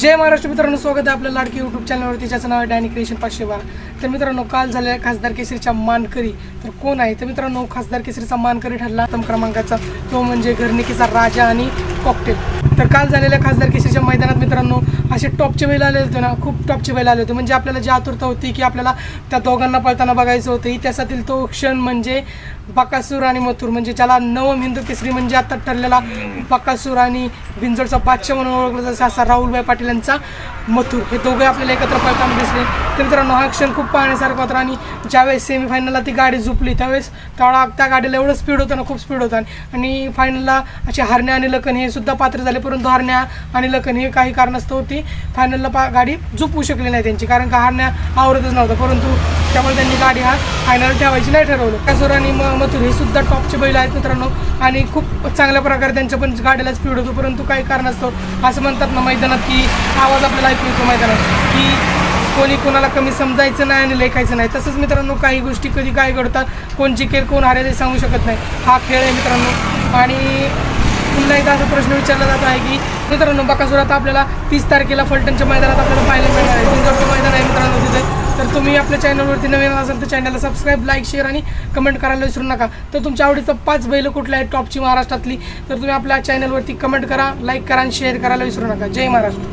जय महाराष्ट्र मित्रांनो स्वागत आहे आपल्या लाडकी यूट्यूब चॅनलवरती ज्याचं नाव आहे डॅनी क्रिएशन पाचशे बारा तर मित्रांनो काल झालेल्या खासदार केसरीच्या मानकरी. तर कोण आहे? तर मित्रांनो खासदार केसरीचा मानकरी ठरला प्रथम क्रमांकाचा. तो म्हणजे घरनिकीचा राजा आणि कॉकटेल तर काल झालेल्या खासदार केसरीच्या मैदानात मित्रांनो असे टॉपचे बैल आले होते ना खूप टॉपचे बैल आले होते. म्हणजे आपल्याला जी आतुरता होती की आपल्याला त्या दोघांना पळताना बघायचं होतं इतिहासातील तो क्षण म्हणजे बकासूर आणि मथुर. म्हणजे ज्याला नवम हिंदू केसरी म्हणजे आता ठरलेला बकासूर आणि भिंजोडचा बादशाह म्हणून ओळखला जातो असा राहुलभाई पाटील यांचा मथुर. हे दोघे आपल्याला एकत्र पळताना दिसले. तर मित्रांनो हा क्षण खूप पाहण्यासारखा होता आणि ज्यावेळेस सेमीफायनलला ती गाडी झुपली त्यावेळेस त्या त्या गाडीला एवढं स्पीड होतं ना खूप स्पीड होता. आणि फायनलला असे हरणे आणि लखन हे सुद्धा पात्र झाले. परंतु हरण्या आणि लखन हे काही कारणास्तव ती फायनलला पा गाडी झोपू शकली नाही त्यांची. कारण का हारण्या आवरतच नव्हता. परंतु त्यामुळे त्यांनी गाडी हा फायनल ठेवायची नाही ठरवलं. कासूर आणि म मथुर हे सुद्धा टॉपचे बैल आहेत मित्रांनो. आणि खूप चांगल्या प्रकारे त्यांच्या पण गाडीला स्पीड होतो. परंतु काही कारणास्तव असं म्हणतात ना मैदानात की आवाज आपल्याला ऐकू येतो मैदानात. की कोणी कोणाला कमी समजायचं नाही आणि लेखायचं नाही. तसंच मित्रांनो काही गोष्टी कधी काय घडतात कोण जिकेल कोण हारेल हे सांगू शकत नाही. हा खेळ आहे मित्रांनो. आणि पुन्हा एकदा असा प्रश्न विचारला जात आहे की मित्रांनो बकासुरात आपल्याला तीस तारखेला फलटणच्या मैदानात आपल्याला पाहायला मिळणार आहे. तुमचं मैदान आहे मित्रांनो तिथे. तर तुम्ही आपल्या चॅनलवरती नवीन असाल तर चॅनलला सबस्क्राईब लाईक शेअर आणि कमेंट करायला विसरू नका. तर तुमच्या आवडीचं पाच बैल कुठलं आहेत? टॉपची महाराष्ट्रातली. तर तुम्ही आपल्या चॅनलवरती कमेंट करा लाईक करा आणि शेअर करायला विसरू नका. जय महाराष्ट्र.